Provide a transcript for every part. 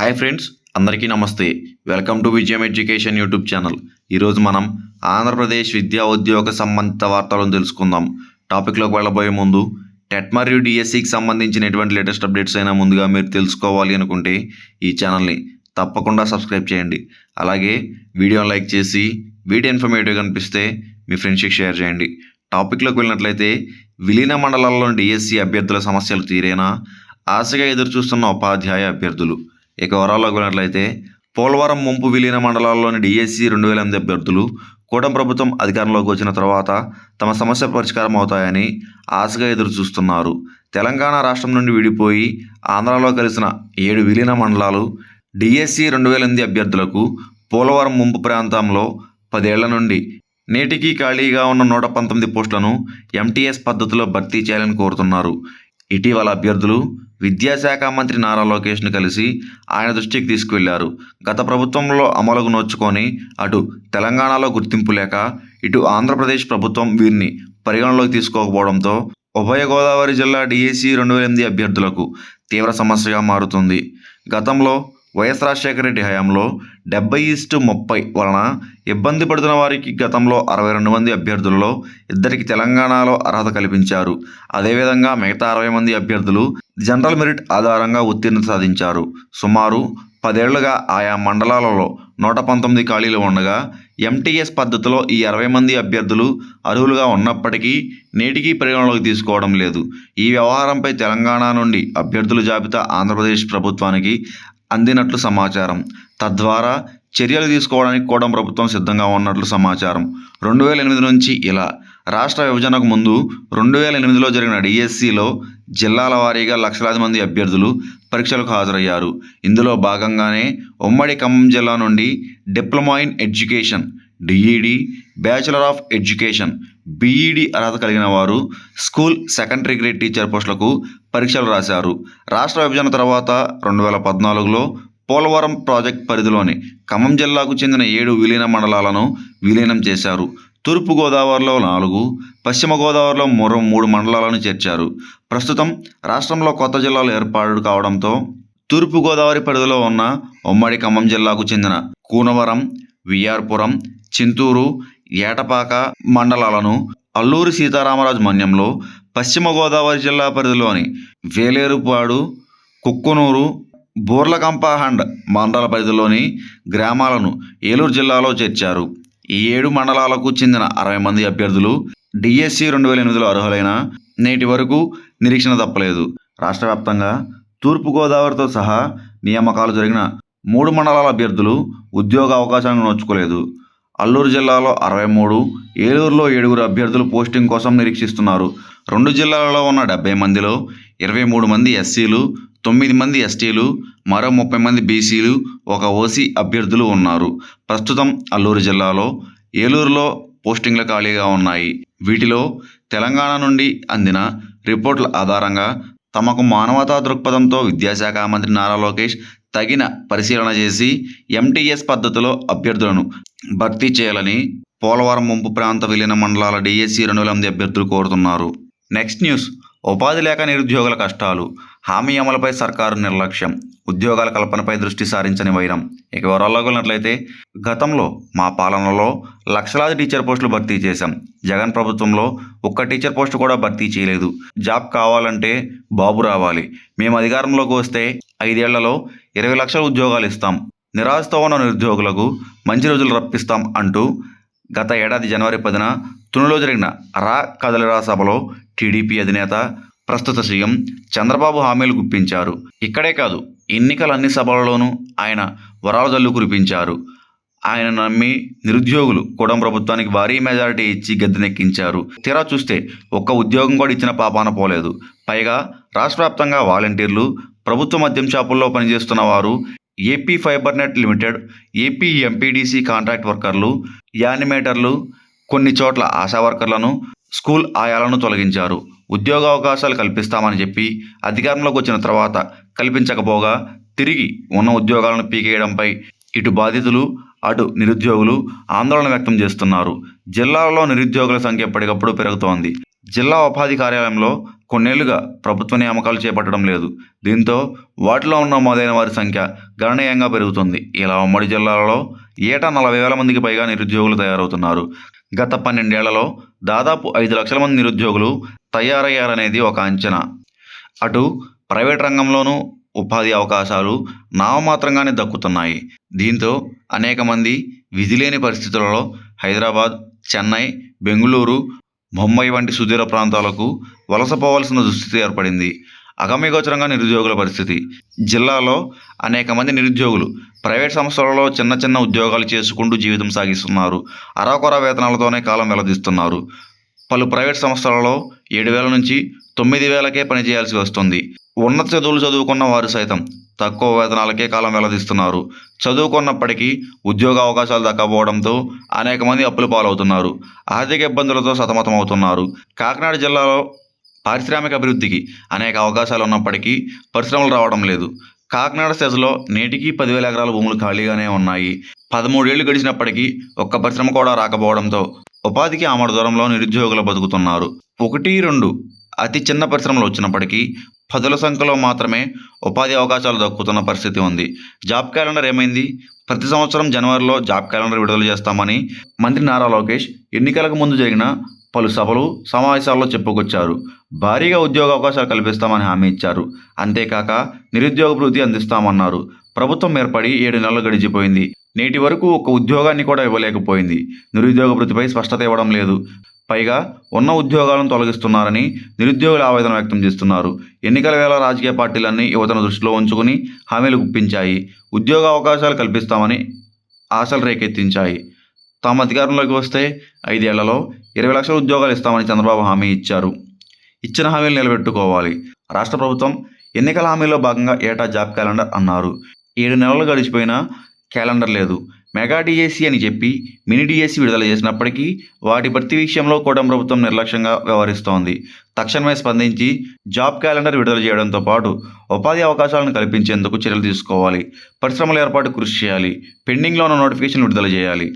Hi friends అందరికీ namaste. Welcome to Vijayam education YouTube channel. ఈరోజు మనం ఆంధ్రప్రదేశ్ విద్యా ఉద్యోగ సంబంధిత వార్తలను తెలుసుకుందాం. టాపిక్లోకి వెళ్ళబోయే ముందు టెట్ మరియు డిఎస్సికి సంబంధించిన ఎటువంటి లేటెస్ట్ అప్డేట్స్ అయినా ముందుగా మీరు తెలుసుకోవాలి అనుకుంటే ఈ ఛానల్ని తప్పకుండా సబ్స్క్రైబ్ చేయండి. అలాగే వీడియోని లైక్ చేసి వీడియో ఇన్ఫర్మేటివ్ కనిపిస్తే మీ ఫ్రెండ్స్కి షేర్ చేయండి. టాపిక్లోకి వెళ్ళినట్లయితే విలీన మండలాల్లో డిఎస్సి అభ్యర్థుల సమస్యలు తీరేనా ఆశగా ఎదురు చూస్తున్న ఉపాధ్యాయ అభ్యర్థులు. ఇక వరాల్లోకి వెళ్ళినట్లయితే పోలవరం ముంపు విలీన మండలాల్లోని డిఎస్సి రెండు వేల ఎనిమిది అభ్యర్థులు కూటమి ప్రభుత్వం అధికారంలోకి వచ్చిన తర్వాత తమ సమస్య పరిష్కారం అవుతాయని ఆశగా ఎదురు చూస్తున్నారు. తెలంగాణ రాష్ట్రం నుండి విడిపోయి ఆంధ్రాలో కలిసిన ఏడు విలీన మండలాలు డిఎస్సి రెండు వేల ఎనిమిది అభ్యర్థులకు పోలవరం ముంపు ప్రాంతంలో పదేళ్ళ నుండి నేటికి ఖాళీగా ఉన్న నూట పంతొమ్మిది పోస్టులను ఎంటీఎస్ పద్ధతిలో భర్తీ చేయాలని కోరుతున్నారు. ఇటీవల అభ్యర్థులు విద్యాశాఖ మంత్రి నారా లోకేష్ను కలిసి ఆయన దృష్టికి తీసుకువెళ్ళారు. గత ప్రభుత్వంలో అమలుకు నోచుకొని అటు తెలంగాణలో గుర్తింపు లేక ఇటు ఆంధ్రప్రదేశ్ ప్రభుత్వం వీరిని పరిగణలోకి తీసుకోకపోవడంతో ఉభయ గోదావరి జిల్లా డిఏసీ రెండు వేల ఎనిమిది అభ్యర్థులకు తీవ్ర సమస్యగా మారుతుంది. గతంలో వైఎస్ రాజశేఖర రెడ్డి హయాంలో డెబ్బై ఈస్టు ముప్పై వలన ఇబ్బంది పడుతున్న వారికి గతంలో అరవై రెండు మంది అభ్యర్థులలో ఇద్దరికి తెలంగాణలో అర్హత కల్పించారు. అదేవిధంగా మిగతా అరవై మంది అభ్యర్థులు జనరల్ మెరిట్ ఆధారంగా ఉత్తీర్ణత సాధించారు. సుమారు పదేళ్ళుగా ఆయా మండలాలలో నూట పంతొమ్మిది ఖాళీలు ఉండగా ఎంటీఎస్ పద్ధతిలో ఈ అరవై మంది అభ్యర్థులు అర్హులుగా ఉన్నప్పటికీ నేటికీ పరిగణలోకి తీసుకోవడం లేదు. ఈ వ్యవహారంపై తెలంగాణ నుండి అభ్యర్థుల జాబితా ఆంధ్రప్రదేశ్ ప్రభుత్వానికి అందినట్లు సమాచారం. తద్వారా చర్యలు తీసుకోవడానికి కూడా ప్రభుత్వం సిద్ధంగా ఉన్నట్లు సమాచారం. రెండు వేల ఎనిమిది నుంచి ఇలా రాష్ట్ర విభజనకు ముందు రెండు వేల ఎనిమిదిలో జరిగిన డిఎస్సిలో జిల్లాల వారీగా లక్షలాది మంది అభ్యర్థులు పరీక్షలకు హాజరయ్యారు. ఇందులో భాగంగానే ఉమ్మడి ఖమ్మం జిల్లా నుండి diploma in education DEd bachelor of education BEd అర్హత కలిగిన వారు స్కూల్ సెకండరీ గ్రేడ్ టీచర్ పోస్టులకు పరీక్షలు రాశారు. రాష్ట్ర విభజన తర్వాత రెండు వేల పద్నాలుగులో పోలవరం ప్రాజెక్ట్ పరిధిలోని ఖమ్మం జిల్లాకు చెందిన ఏడు విలీన మండలాలను విలీనం చేశారు. తూర్పుగోదావరిలో నాలుగు పశ్చిమ గోదావరిలో మరో మూడు మండలాలను చేర్చారు. ప్రస్తుతం రాష్ట్రంలో కొత్త జిల్లాలు ఏర్పాటు కావడంతో తూర్పుగోదావరి పరిధిలో ఉన్న ఉమ్మడి ఖమ్మం జిల్లాకు చెందిన కూనవరం విఆర్పురం చింతూరు ఏటపాక మండలాలను అల్లూరి సీతారామరాజు మన్యంలో పశ్చిమ గోదావరి జిల్లా పరిధిలోని వేలేరుపాడు కుక్కునూరు బూర్లకంపాహండ్ మండల పరిధిలోని గ్రామాలను ఏలూరు జిల్లాలో చేర్చారు. ఏడు మండలాలకు చెందిన అరవై మంది అభ్యర్థులు డిఎస్సి రెండు వేల ఎనిమిదిలో అర్హులైన నేటి వరకు నిరీక్షణ తప్పలేదు. రాష్ట్ర వ్యాప్తంగా తూర్పుగోదావరితో సహా నియామకాలు జరిగిన మూడు మండలాల అభ్యర్థులు ఉద్యోగ అవకాశాలను నోచుకోలేదు. అల్లూరు జిల్లాలో అరవై మూడు ఏలూరులో ఏడుగురు అభ్యర్థులు పోస్టింగ్ కోసం నిరీక్షిస్తున్నారు. రెండు జిల్లాలలో ఉన్న డెబ్బై మందిలో ఇరవై మూడు మంది ఎస్సీలు తొమ్మిది మంది ఎస్టీలు మరో ముప్పై మంది బీసీలు ఒక ఓసీ అభ్యర్థులు ఉన్నారు. ప్రస్తుతం అల్లూరు జిల్లాలో ఏలూరులో పోస్టింగ్లు ఖాళీగా ఉన్నాయి. వీటిలో తెలంగాణ నుండి అందిన రిపోర్టుల ఆధారంగా తమకు మానవతా దృక్పథంతో విద్యాశాఖ మంత్రి నారా లోకేష్ తగిన పరిశీలన చేసి ఎంటీఎస్ పద్ధతిలో అభ్యర్థులను భర్తీ చేయాలని పోలవరం ముంపు ప్రాంత విలీన మండలాల డిఎస్సి రెండు వేల ఎనిమిది అభ్యర్థులు కోరుతున్నారు. నెక్స్ట్ న్యూస్ ఉపాధి లేక నిరుద్యోగుల కష్టాలు. హామీ అమలుపై సర్కారు నిర్లక్ష్యం. ఉద్యోగాల కల్పనపై దృష్టి సారించని వైరం. ఇక వివరాల్లోకి గతంలో మా పాలనలో లక్షలాది టీచర్ పోస్టులు భర్తీ చేశాం. జగన్ ప్రభుత్వంలో ఒక్క టీచర్ పోస్టు కూడా భర్తీ చేయలేదు. జాబ్ కావాలంటే బాబు రావాలి. మేము అధికారంలోకి వస్తే ఐదేళ్ళలో ఇరవై లక్షల ఉద్యోగాలు ఇస్తాం. నిరాశతో ఉన్న నిరుద్యోగులకు మంచి రోజులు రప్పిస్తాం అంటూ గత ఏడాది జనవరి పదిన తునిలో జరిగిన రా కదలిరా సభలో టీడీపీ అధినేత ప్రస్తుత సీఎం చంద్రబాబు హామీలు గుప్పించారు. ఇక్కడే కాదు ఎన్నికల అన్ని సభలలోనూ ఆయన వరాల జల్లు కురిపించారు. ఆయన నమ్మి నిరుద్యోగులు కూడం ప్రభుత్వానికి భారీ మెజారిటీ ఇచ్చి గద్దెనెక్కించారు. తీరా చూస్తే ఒక్క ఉద్యోగం కూడా ఇచ్చిన పాపాన పోలేదు. పైగా రాష్ట్ర వ్యాప్తంగా వాలంటీర్లు ప్రభుత్వ మద్యం షాపుల్లో పనిచేస్తున్న వారు AP fibre net limited AP MPDC contract వర్కర్లు యానిమేటర్లు కొన్ని చోట్ల ఆశా వర్కర్లను స్కూల్ ఆయాలను తొలగించారు. ఉద్యోగ అవకాశాలు కల్పిస్తామని చెప్పి అధికారంలోకి వచ్చిన తర్వాత కల్పించకపోగా తిరిగి ఉన్న ఉద్యోగాలను పీకేయడంపై ఇటు బాధితులు అటు నిరుద్యోగులు ఆందోళన వ్యక్తం చేస్తున్నారు. జిల్లాలలో నిరుద్యోగుల సంఖ్య ఎప్పటికప్పుడు పెరుగుతోంది. జిల్లా ఉపాధి కార్యాలయంలో కొన్నేళ్ళుగా ప్రభుత్వ నియామకాలు చేపట్టడం లేదు. దీంతో వాటిలో ఉన్న మొదలైన వారి సంఖ్య గణనీయంగా పెరుగుతుంది. ఇలా ఉమ్మడి జిల్లాలలో ఏటా నలభై వేల మందికి పైగా నిరుద్యోగులు తయారవుతున్నారు. గత పన్నెండేళ్ళలో దాదాపు ఐదు లక్షల మంది నిరుద్యోగులు తయారయ్యారనేది ఒక అంచనా. అటు ప్రైవేట్ రంగంలోనూ ఉపాధి అవకాశాలు నామమాత్రంగానే దక్కుతున్నాయి. దీంతో అనేక మంది విధిలేని పరిస్థితులలో హైదరాబాద్ చెన్నై బెంగళూరు ముంబై వంటి సుదూర ప్రాంతాలకు వలసపోవాల్సిన దుస్థితి ఏర్పడింది. అగమ్యగోచరంగా నిరుద్యోగుల పరిస్థితి. జిల్లాలో అనేక మంది నిరుద్యోగులు ప్రైవేట్ సంస్థలలో చిన్న చిన్న ఉద్యోగాలు చేసుకుంటూ జీవితం సాగిస్తున్నారు. అరాకొర వేతనాలతోనే కాలం వెలదీస్తున్నారు. పలు ప్రైవేట్ సంస్థలలో ఏడు వేల నుంచి తొమ్మిది వేలకే పనిచేయాల్సి వస్తుంది. ఉన్నత చదువులు చదువుకున్న వారు సైతం తక్కువ వేతనాలకే కాలం వెలదీస్తున్నారు. చదువుకున్నప్పటికీ ఉద్యోగ అవకాశాలు దక్కకపోవడంతో అనేక మంది అప్పుల పాలవుతున్నారు. ఆర్థిక ఇబ్బందులతో సతమతమవుతున్నారు. కాకినాడ జిల్లాలో పారిశ్రామిక అభివృద్ధికి అనేక అవకాశాలు ఉన్నప్పటికీ పరిశ్రమలు రావడం లేదు. కాకినాడ సెజ్లో నేటికి పదివేల ఎకరాల భూములు ఖాళీగానే ఉన్నాయి. పదమూడేళ్ళు గడిచినప్పటికీ ఒక్క పరిశ్రమ కూడా రాకపోవడంతో ఉపాధికి ఆమడ దూరంలో నిరుద్యోగులు బతుకుతున్నారు. ఒకటి రెండు అతి చిన్న పరిశ్రమలు వచ్చినప్పటికీ పదుల సంఖ్యలో మాత్రమే ఉపాధి అవకాశాలు దక్కుతున్న పరిస్థితి ఉంది. జాబ్ క్యాలెండర్ ఏమైంది? ప్రతి సంవత్సరం జనవరిలో జాబ్ క్యాలెండర్ విడుదల చేస్తామని మంత్రి నారా లోకేష్ ఎన్నికలకు ముందు జరిగిన పలు సభలు సమావేశాల్లో చెప్పుకొచ్చారు. భారీగా ఉద్యోగ అవకాశాలు కల్పిస్తామని హామీ ఇచ్చారు. అంతేకాక నిరుద్యోగ భృతి అందిస్తామన్నారు. ప్రభుత్వం ఏర్పడి ఏడు నెలలు గడిచిపోయింది. నేటి వరకు ఒక ఉద్యోగాన్ని కూడా ఇవ్వలేకపోయింది. నిరుద్యోగ భృతిపై స్పష్టత ఇవ్వడం లేదు. పైగా ఉన్న ఉద్యోగాలను తొలగిస్తున్నారని నిరుద్యోగులు ఆవేదన వ్యక్తం చేస్తున్నారు. ఎన్నికల వేళ రాజకీయ పార్టీలన్నీ యువతను దృష్టిలో ఉంచుకుని హామీలు గుప్పించాయి. ఉద్యోగ అవకాశాలు కల్పిస్తామని ఆశలు రేకెత్తించాయి. తాము అధికారంలోకి వస్తే ఐదేళ్ళలో ఇరవై లక్షల ఉద్యోగాలు ఇస్తామని చంద్రబాబు హామీ ఇచ్చారు. ఇచ్చిన హామీలు నిలబెట్టుకోవాలి. రాష్ట్ర ప్రభుత్వం ఎన్నికల హామీలో భాగంగా ఏటా జాబ్ క్యాలెండర్ అన్నారు. ఏడు నెలలు గడిచిపోయినా క్యాలెండర్ లేదు. మెగా డిఎస్సి అని చెప్పి మినీ డిఎస్సి విడుదల చేసినప్పటికీ వాటి భర్తీ విషయంలో కూడా ప్రభుత్వం నిర్లక్ష్యంగా వ్యవహరిస్తోంది. తక్షణమే స్పందించి జాబ్ క్యాలెండర్ విడుదల చేయడంతో పాటు ఉపాధి అవకాశాలను కల్పించేందుకు చర్యలు తీసుకోవాలి. పరిశ్రమల ఏర్పాటు కృషి చేయాలి. పెండింగ్లో ఉన్న నోటిఫికేషన్ విడుదల చేయాలి.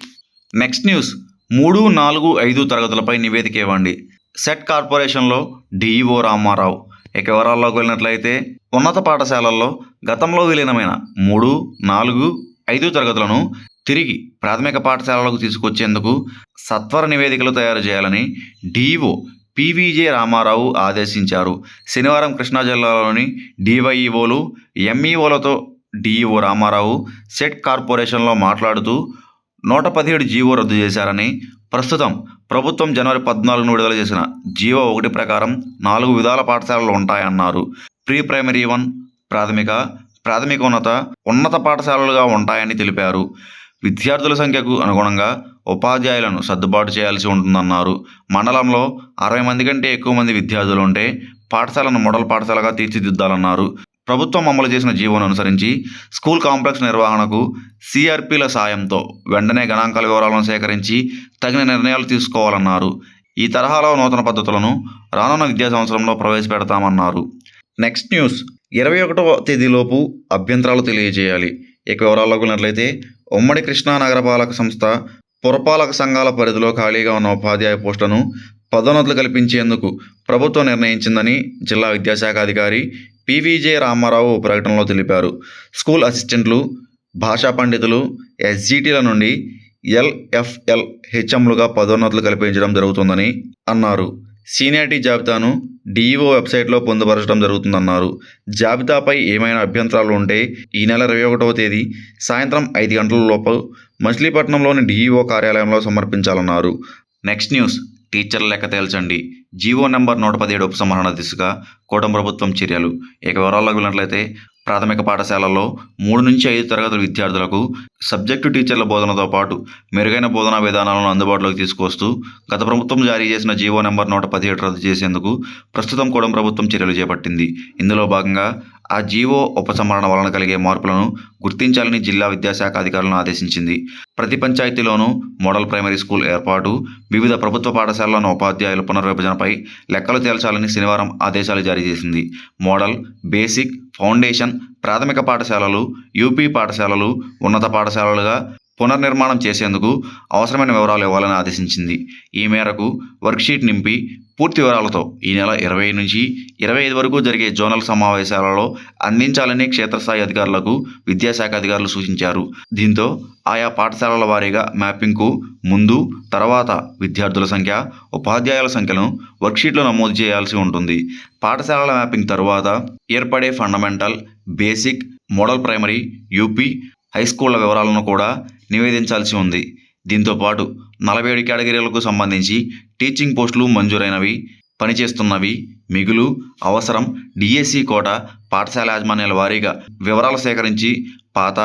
Next news. మూడు నాలుగు ఐదు తరగతులపై నివేదిక ఇవ్వండి సెట్ కార్పొరేషన్లో డిఈఓ రామారావు. ఇక వివరాల్లోకి వెళ్ళినట్లయితే ఉన్నత పాఠశాలల్లో గతంలో విలీనమైన మూడు నాలుగు ఐదు తరగతులను తిరిగి ప్రాథమిక పాఠశాలలకు తీసుకొచ్చేందుకు సత్వర నివేదికలు తయారు చేయాలని డిఈఓ పివిజే రామారావు ఆదేశించారు. శనివారం కృష్ణా జిల్లాలోని డివైఈఓలు ఎంఈఓలతో డిఈఓ రామారావు సెట్ కార్పొరేషన్లో మాట్లాడుతూ నూట పదిహేడు జీవో రద్దు చేశారని ప్రస్తుతం ప్రభుత్వం జనవరి పద్నాలుగును విడుదల చేసిన జీవో ఒకటి ప్రకారం నాలుగు విధాల పాఠశాలలు ఉంటాయన్నారు. ప్రీ ప్రైమరీ వన్ ప్రాథమిక ప్రాథమికోన్నత ఉన్నత పాఠశాలలుగా ఉంటాయని తెలిపారు. విద్యార్థుల సంఖ్యకు అనుగుణంగా ఉపాధ్యాయులను సర్దుబాటు చేయాల్సి ఉంటుందన్నారు. మండలంలో అరవై మంది కంటే ఎక్కువ మంది విద్యార్థులు ఉంటే పాఠశాలను మోడల్ పాఠశాలగా తీర్చిదిద్దాలన్నారు. ప్రభుత్వం అమలు చేసిన జీవోను అనుసరించి స్కూల్ కాంప్లెక్స్ నిర్వహణకు సిఆర్పిల సాయంతో వెంటనే గణాంకాల వివరాలను సేకరించి తగిన నిర్ణయాలు తీసుకోవాలన్నారు. ఈ తరహాలో నూతన పద్ధతులను రానున్న విద్యా సంవత్సరంలో ప్రవేశపెడతామన్నారు. Next news. ఇరవై ఒకటవ తేదీలోపు అభ్యంతరాలు తెలియజేయాలి. ఇక వివరాల్లోకి వెళ్ళినట్లయితే ఉమ్మడి కృష్ణా నగరపాలక సంస్థ పురపాలక సంఘాల పరిధిలో ఖాళీగా ఉన్న ఉపాధ్యాయ పోస్టులను పదోన్నతులు కల్పించేందుకు ప్రభుత్వం నిర్ణయించిందని జిల్లా విద్యాశాఖ అధికారి పివిజే రామారావు ప్రకటనలో తెలిపారు. స్కూల్ అసిస్టెంట్లు భాషా పండితులు ఎస్జిటిల నుండి ఎల్ఎఫ్ఎల్ హెచ్ఎంలుగా పదోన్నతులు కల్పించడం జరుగుతుందని అన్నారు. సీనియారిటీ జాబితాను డిఈఓ వెబ్సైట్లో పొందుపరచడం జరుగుతుందన్నారు. జాబితాపై ఏమైనా అభ్యంతరాలు ఉంటే ఈ నెల ఇరవై ఒకటవ తేదీ సాయంత్రం ఐదు గంటల లోపు మచిలీపట్నంలోని డిఈఓ కార్యాలయంలో సమర్పించాలన్నారు. Next news. టీచర్ల లెక్క తేల్చండి. జీవో నెంబర్ నూట పదిహేడు ఉపసంహరణ దిశగా కూటమి ప్రభుత్వం చర్యలు. ఇక వివరాల్లోకి వెళ్ళినట్లయితే ప్రాథమిక పాఠశాలల్లో మూడు నుంచి ఐదు తరగతుల విద్యార్థులకు సబ్జెక్టు టీచర్ల బోధనతో పాటు మెరుగైన బోధనా విధానాలను అందుబాటులోకి తీసుకొస్తూ గత ప్రభుత్వం జారీ చేసిన జీవో నెంబర్ నూట పదిహేడు రద్దు చేసేందుకు ప్రస్తుతం కూడా ప్రభుత్వం చర్యలు చేపట్టింది. ఇందులో భాగంగా ఆ జీవో ఉపసంహరణ వలన కలిగే మార్పులను గుర్తించాలని జిల్లా విద్యాశాఖ అధికారులను ఆదేశించింది. ప్రతి పంచాయతీలోనూ మోడల్ ప్రైమరీ స్కూల్ ఏర్పాటు వివిధ ప్రభుత్వ పాఠశాలలను ఉపాధ్యాయుల పునర్విభజనపై లెక్కలు తేల్చాలని శనివారం ఆదేశాలు జారీ చేసింది. మోడల్ బేసిక్ ఫౌండేషన్ ప్రాథమిక పాఠశాలలు యూపీ పాఠశాలలు ఉన్నత పాఠశాలలుగా పునర్నిర్మాణం చేసేందుకు అవసరమైన వివరాలు ఇవ్వాలని ఆదేశించింది. ఈ మేరకు వర్క్షీట్ నింపి పూర్తి వివరాలతో ఈ నెల ఇరవై నుంచి ఇరవై ఐదు వరకు జరిగే జోనల్ సమావేశాలలో అందించాలని క్షేత్రస్థాయి అధికారులకు విద్యాశాఖ అధికారులు సూచించారు. దీంతో ఆయా పాఠశాలల వారీగా మ్యాపింగ్కు ముందు తర్వాత విద్యార్థుల సంఖ్య ఉపాధ్యాయుల సంఖ్యను వర్క్షీట్లో నమోదు చేయాల్సి ఉంటుంది. పాఠశాలల మ్యాపింగ్ తరువాత ఏర్పడే fundamental basic model primary UP high స్కూళ్ళ వివరాలను కూడా నివేదించాల్సి ఉంది. దీంతో పాటు నలభై ఏడు కేటగిరీలకు సంబంధించి టీచింగ్ పోస్టులు మంజూరైనవి పనిచేస్తున్నవి మిగులు అవసరం డిఎస్సి కోట పాఠశాల యాజమాన్యాల వారీగా వివరాలు సేకరించి పాత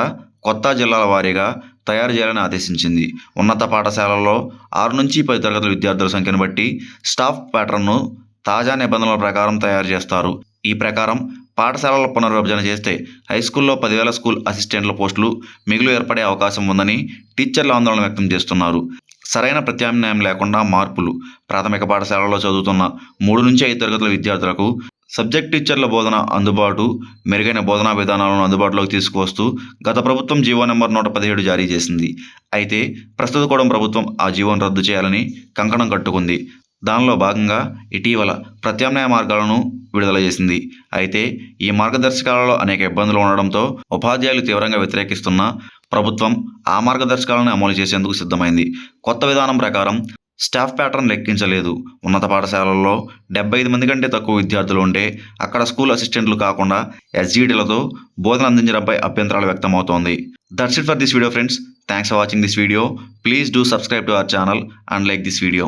కొత్త జిల్లాల వారీగా తయారు చేయాలని ఆదేశించింది. ఉన్నత పాఠశాలల్లో ఆరు నుంచి పది తరగతుల విద్యార్థుల సంఖ్యను బట్టి స్టాఫ్ ప్యాటర్న్ను తాజా నిబంధనల ప్రకారం తయారు చేస్తారు. ఈ ప్రకారం పాఠశాలల పునర్విభజన చేస్తే హై స్కూల్లో పదివేల స్కూల్ అసిస్టెంట్ల పోస్టులు మిగులు ఏర్పడే అవకాశం ఉందని టీచర్లు ఆందోళన వ్యక్తం చేస్తున్నారు. సరైన ప్రత్యామ్నాయం లేకుండా మార్పులు. ప్రాథమిక పాఠశాలలో చదువుతున్న మూడు నుంచి ఐదు తరగతుల విద్యార్థులకు సబ్జెక్ట్ టీచర్ల బోధన అందుబాటు మెరుగైన బోధనా విధానాలను అందుబాటులోకి తీసుకువస్తూ గత ప్రభుత్వం జీవో నెంబర్ నూట పదిహేడు జారీ చేసింది. అయితే ప్రస్తుత కూడా ప్రభుత్వం ఆ జీవోను రద్దు చేయాలని కంకణం కట్టుకుంది. దానిలో భాగంగా ఇటీవల ప్రత్యామ్నాయ మార్గాలను విడుదల చేసింది. అయితే ఈ మార్గదర్శకాలలో అనేక ఇబ్బందులు ఉండడంతో ఉపాధ్యాయులు తీవ్రంగా వ్యతిరేకిస్తున్న ప్రభుత్వం ఆ మార్గదర్శకాలను అమలు చేసేందుకు సిద్ధమైంది. కొత్త విధానం ప్రకారం స్టాఫ్ ప్యాటర్న్ లెక్కించలేదు. ఉన్నత పాఠశాలల్లో డెబ్బై ఐదు మంది కంటే తక్కువ విద్యార్థులు ఉంటే అక్కడ స్కూల్ అసిస్టెంట్లు కాకుండా ఎస్జీడీలతో బోధన అందించడంపై అభ్యంతరాలు వ్యక్తమవుతోంది. That's it for this video friends thanks for watching this video please do subscribe to our channel and like this video